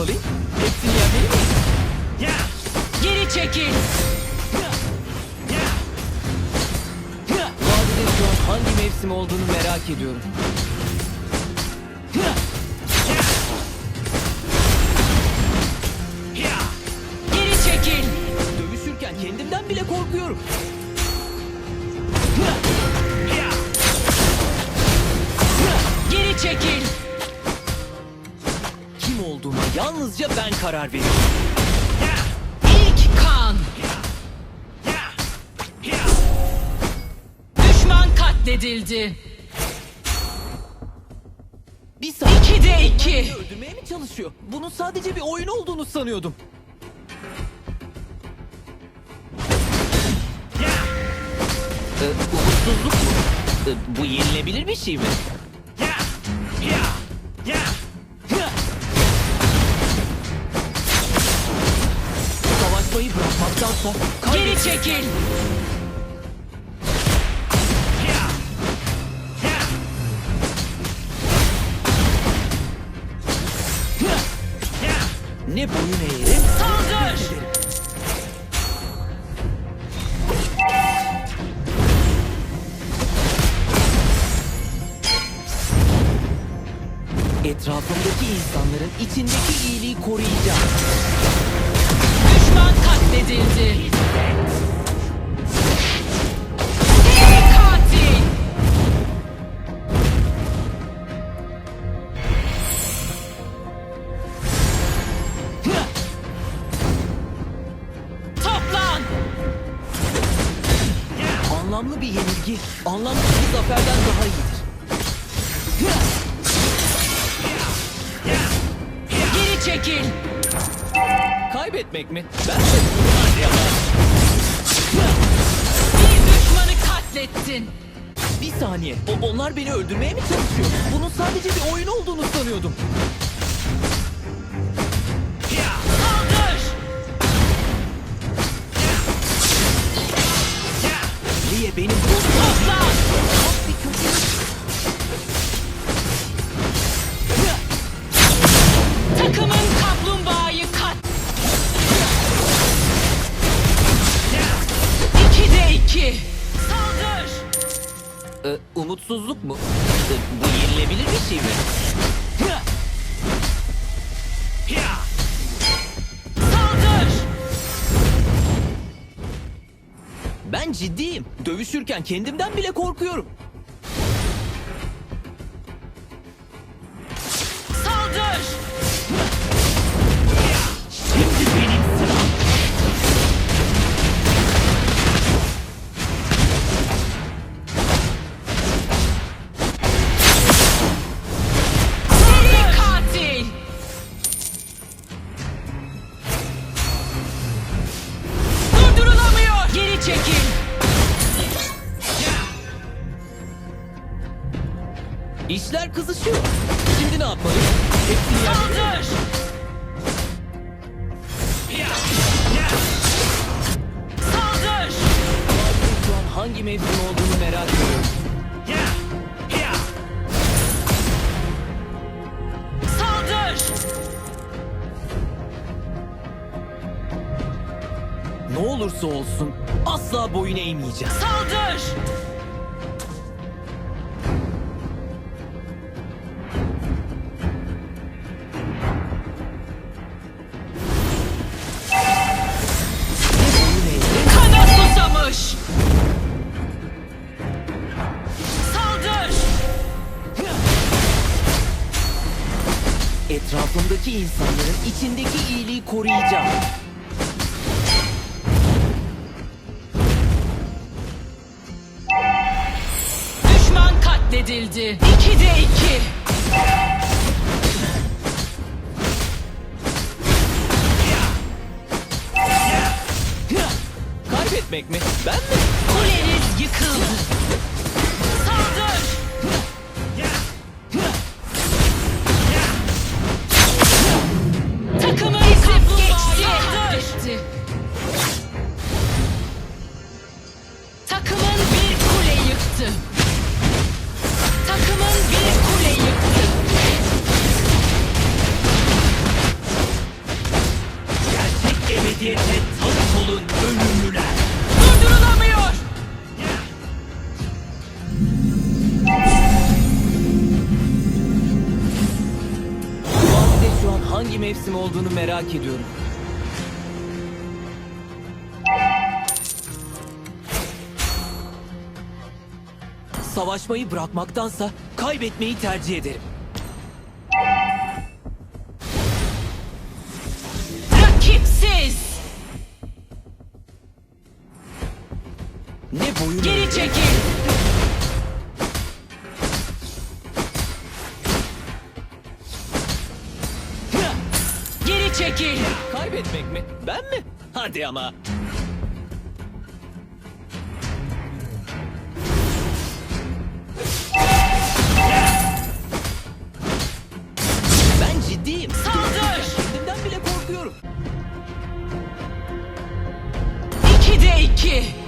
Yapmalıyım? Hepsini yenmeli miyim? Geri çekil. Vadide şu an hangi mevsim olduğunu merak ediyorum. Yalnızca ben karar veririm. İlk kan. Düşman katledildi. Bir saniye. 2'de 2. Beni öldürmeye mi çalışıyor? Bunun sadece bir oyun olduğunu sanıyordum. Ee, umutsuzluk mu? Ee, bu yenilebilir bir şey mi? Savaşmayı bırakmaktansa Geri çekil. ne boyun eğerim Saldır. Anlamlı bir yenilgi, anlamsız bir zaferden daha iyidir. Geri çekil. Kaybetmek mi? Ben de bunu. Bir düşmanı katlettin. Bir saniye. O, onlar beni öldürmeye mi çalışıyor? Bunun sadece bir oyun olduğunu sanıyordum. Toplan. Bir kötülük. Takımın kaplumbağayı kat. İkide iki. Saldır. Ee, umutsuzluk mu? Ee, bu yenilebilir bir şey mi? Ben ciddiyim. Dövüşürken kendimden bile korkuyorum. İşler kızışıyor. Şimdi ne yapmalıyım? Hepsini? Saldır. Saldır. Şu an hangi mevsim olduğunu merak ediyorum. Saldır. Ne olursa olsun asla boyun eğmeyeceğim. Saldır. Etrafımdaki insanların içindeki iyiliği koruyacağım. Düşman katledildi. Mevsim olduğunu merak ediyorum. Savaşmayı bırakmaktansa kaybetmeyi tercih ederim. Rakipsiz. Ne boyun Geri çekil. Çekil. Kaybetmek mi? Ben mi? Hadi ama. Ben ciddiyim. Saldır. Kendimden bile korkuyorum. İkide iki.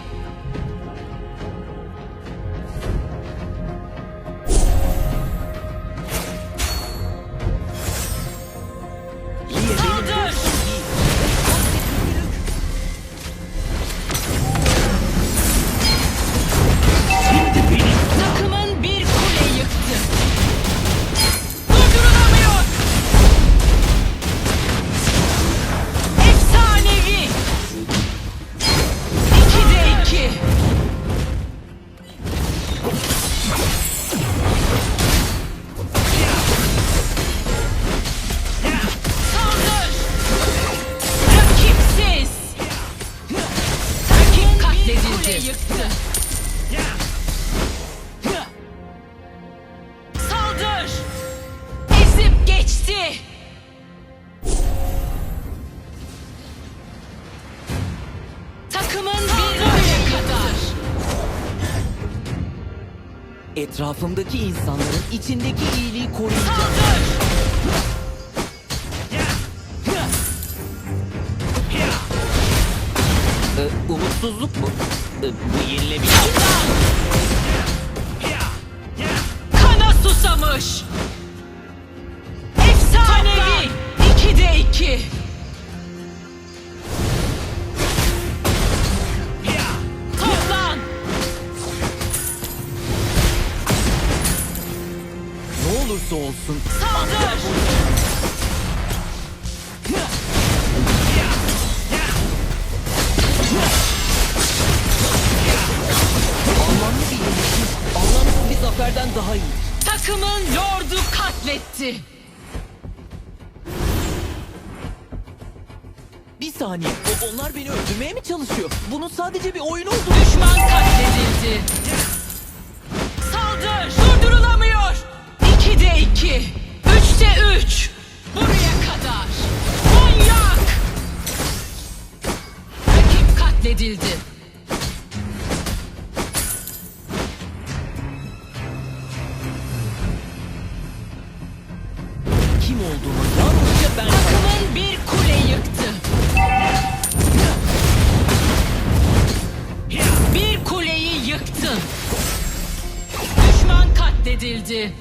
Etrafımdaki insanların içindeki iyiliği koruyacağım. Saldır! Ee, umutsuzluk mu? Ee, bu yenilebilir. Kana susamış! Olursa olsun. Saldır! Anlamlı bir yenilgi, anlamsız bir zaferden daha iyi. Takımın lordu katletti. Bir saniye, o- onlar beni öldürmeye mi çalışıyor? Bunun sadece bir oyun oldu. Düşman katledildi. Saldır! İki. Üçte üç. Buraya kadar. Manyak! Rakip katledildi. Kim olduğumu yalnızca ben Takımın bir kule yıktı. Bir kuleyi yıktın. Düşman katledildi.